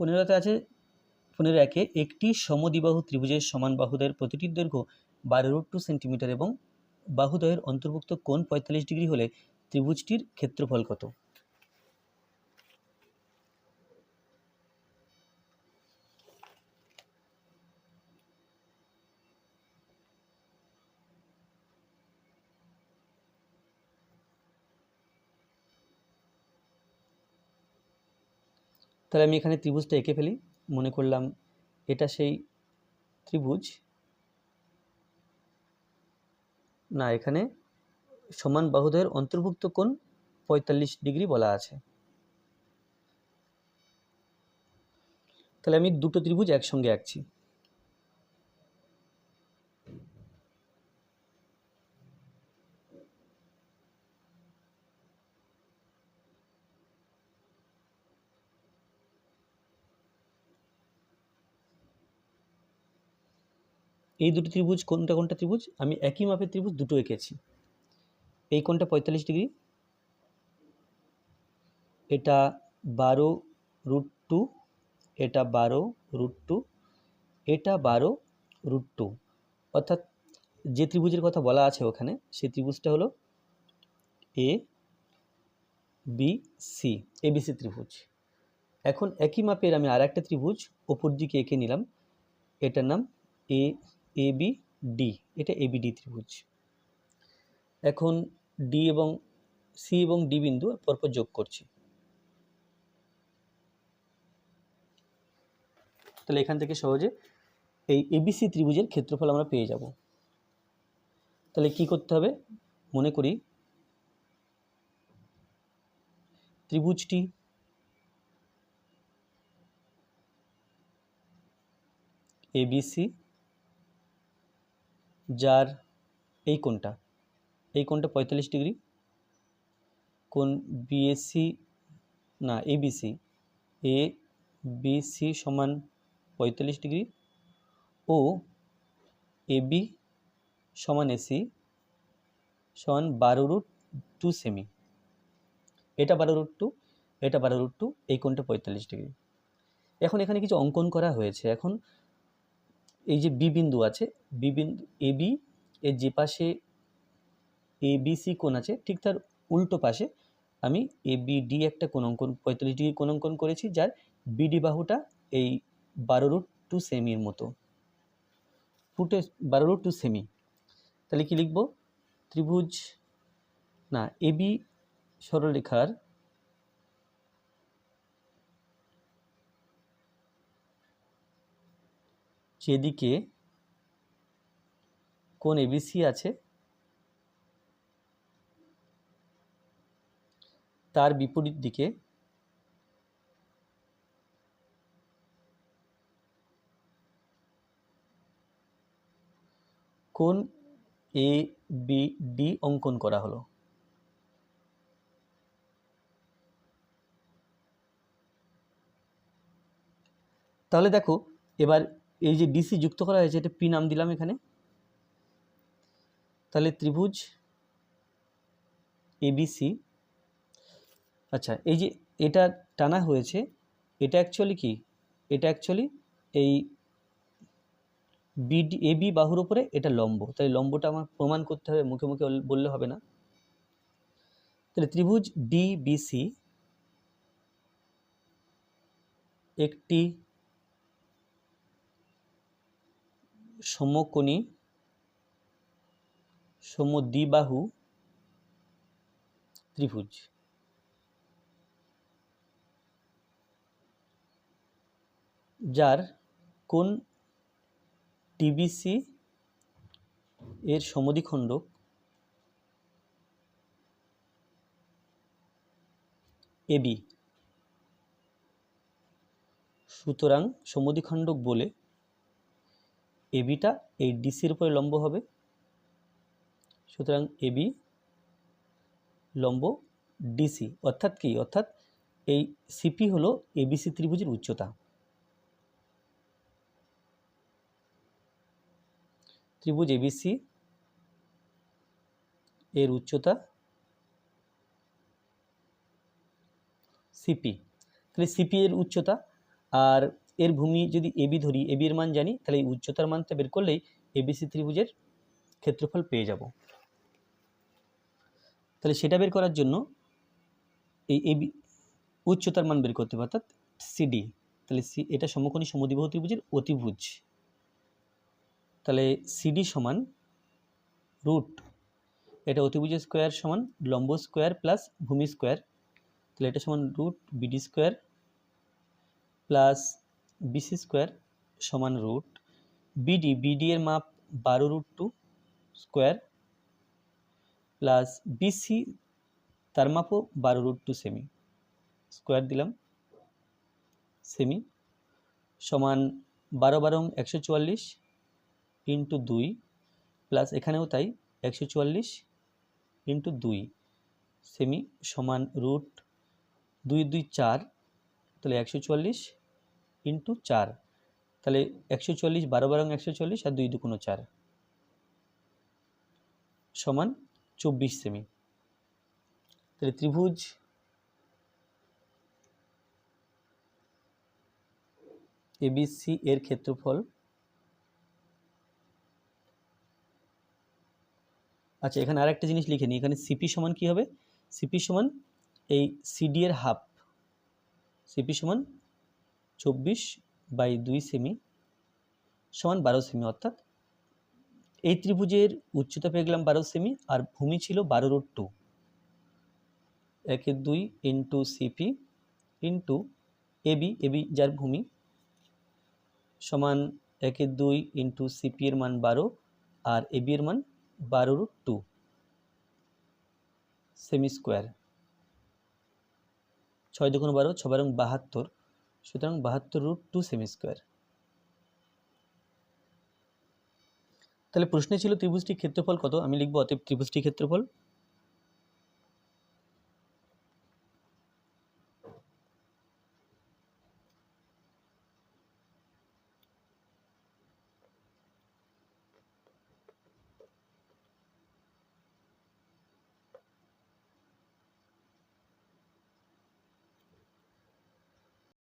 পনেরোতে আছে পনেরো একে একটি সমদিবাহু ত্রিভুজের সমান বাহুদয়ের প্রতিটির দৈর্ঘ্য বারো রুট টু সেন্টিমিটার এবং বাহুদয়ের অন্তর্ভুক্ত কোণ পঁয়তাল্লিশ ডিগ্রি হলে ত্রিভুজটির ক্ষেত্রফল কত? তাহলে আমি এখানে ত্রিভুজটা এঁকে ফেলি। মনে করলাম এটা সেই ত্রিভুজ। না, এখানে সমান বাহুদের অন্তর্ভুক্ত কোণ পঁয়তাল্লিশ ডিগ্রি বলা আছে। তাহলে আমি দুটো ত্রিভুজ একসঙ্গে আঁকছি। এই দুটো ত্রিভুজ কোনটা কোনটা ত্রিভুজ? আমি একই মাপের ত্রিভুজ দুটো এঁকেছি। এই কোণটা পঁয়তাল্লিশ ডিগ্রি। এটা বারো রুট টু, এটা বারো রুট টু, এটা বারো রুট টু। অর্থাৎ যে ত্রিভুজের কথা বলা আছে ওখানে, সেই ত্রিভুজটা হলো এ, বি, সি এবিসি ত্রিভুজ। এখন একই মাপের আমি আর একটা ত্রিভুজ ওপর দিকে এঁকে নিলাম। এটার নাম এ এ বি ডি এটা এবিডি ত্রিভুজ। এখন ডি এবং সি এবং ডি বিন্দু পরপর যোগ করছি। তাহলে এখান থেকে সহজে এই এবিসি ত্রিভুজের ক্ষেত্রফল আমরা পেয়ে যাব। তাহলে কি করতে হবে? মনে করি ত্রিভুজটি এবিসি যার এই কোণটা এই কোণটা পঁয়তাল্লিশ ডিগ্রি, কোণ বিএসসি না এবিসি এ বিসি সমান পঁয়তাল্লিশ ডিগ্রি ও এবি সমান এসি সমান বারো রুট টু সেমি। এটা বারো রুট টু, এটা বারো রুট টু, এই কোণটা পঁয়তাল্লিশ ডিগ্রি। এখন এখানে কিছু অঙ্কন করা হয়েছে। এখন এই যে বি বিন্দু আছে, বি বিন্দু এ বি, এর যে পাশে এ বি সি কোণ আছে, ঠিক তার উল্টো পাশে আমি এ বি ডি একটা কোণ অঙ্কন পঁয়তাল্লিশ ডিগ্রি কোণ অঙ্কন করেছি, যার বিডি বাহুটা এই বারো রুট টু সেমির মতো। ফুটে বারো রুট টু সেমি। তাহলে কি লিখব? ত্রিভুজ, না, এ বি সরলরেখার যেদিকে কোন এবিসি আছে, তার বিপরীত দিকে কোন এ বি ডি অঙ্কন করা হলো। তাহলে দেখো, এবার এই যে ডিসি যুক্ত করা হয়েছে, এটা পি নাম দিলাম এখানে। তাহলে ত্রিভুজ এবিসি আচ্ছা এই যে এটা টানা হয়েছে, এটা অ্যাকচুয়ালি কি? এটা অ্যাকচুয়ালি এই বিডি এবি বাহুর উপরে এটা লম্ব। তাই লম্বটা আমার প্রমাণ করতে হবে, মুখে মুখে বললে হবে না। তাহলে ত্রিভুজ ডিবিসি একটি সমকোণী সমদ্বিবাহু ত্রিভুজ। যার কোন টিবিসি এর সমদ্বিখণ্ড এবি সুতরাং সমদ্বিখণ্ডক বলে এবিটা এই ডিসির উপরে লম্ব হবে। সুতরাং এবি লম্ব ডিসি অর্থাৎ কি? অর্থাৎ এই সিপি হলো এবিসি ত্রিভুজের উচ্চতা। ত্রিভুজ এবিসি এর উচ্চতা সিপি তাহলে সিপি এর উচ্চতা আর এর ভূমি যদি এবি ধরি এবি এর মান জানি, তাহলে এই উচ্চতার মানটা বের করলেই এবিসি ত্রিভুজের ক্ষেত্রফল পেয়ে যাব। তাহলে সেটা বের করার জন্য এই এবি উচ্চতার মান বের করতে হবে, অর্থাৎ সিডি তাহলে সি, এটা সমকোণী সমদ্বিবাহু ত্রিভুজের অতিভুজ। তাহলে সিডি সমান রুট, এটা অতিভুজ স্কোয়ার সমান লম্ব স্কোয়ার প্লাস ভূমি স্কোয়ার। তাহলে এটা সমান root BD square plus BC square সমান রুট বিডি বিডি এর মাপ বারো root two square plus BC তার মাপও বারো রুট টু সেমি স্কোয়ার দিলাম সেমি সমান বারো বারো একশো চুয়াল্লিশ ইন্টু দুই প্লাস এখানেও তাই একশো চুয়াল্লিশ ইন্টু দুই সেমি সমান রুট দুই দুই চার তাহলে একশো চুয়াল্লিশ ইন্টু চার। তাহলে একশো চুয়াল্লিশ বারো বারো একশো চল্লিশ আর দুই দুগুণ চার। সমান চব্বিশ সেমি। তাহলে ত্রিভুজ এবিসি এর ক্ষেত্রফল। আচ্ছা এখানে আর একটা জিনিস লিখে নিই। এখানে সিপি সমান কি হবে? সিপি সমান এই সিডি এর হাফ। সিপি সমান চব্বিশ বাই দুই সেমি সমান বারো সেমি অর্থাৎ এই ত্রিভুজের উচ্চতা পেয়ে গেলাম বারো সেমি আর ভূমি ছিল বারো রুট টু একের দুই into CP into AB AB যার ভূমি সমান একের দুই ইন্টু সিপি এর মান বারো আর এবি এর মান বারো রুট টু সেমি স্কোয়ার ছয় দুগুণ বারো ছ বারং বাহাত্তর। সুতরাং বাহাত্তর রুট টু সেমি স্কোয়ার তাহলে প্রশ্নে ছিল ত্রিভুজটির ক্ষেত্রফল কত? আমি লিখব অতএব ত্রিভুজটির ক্ষেত্রফল।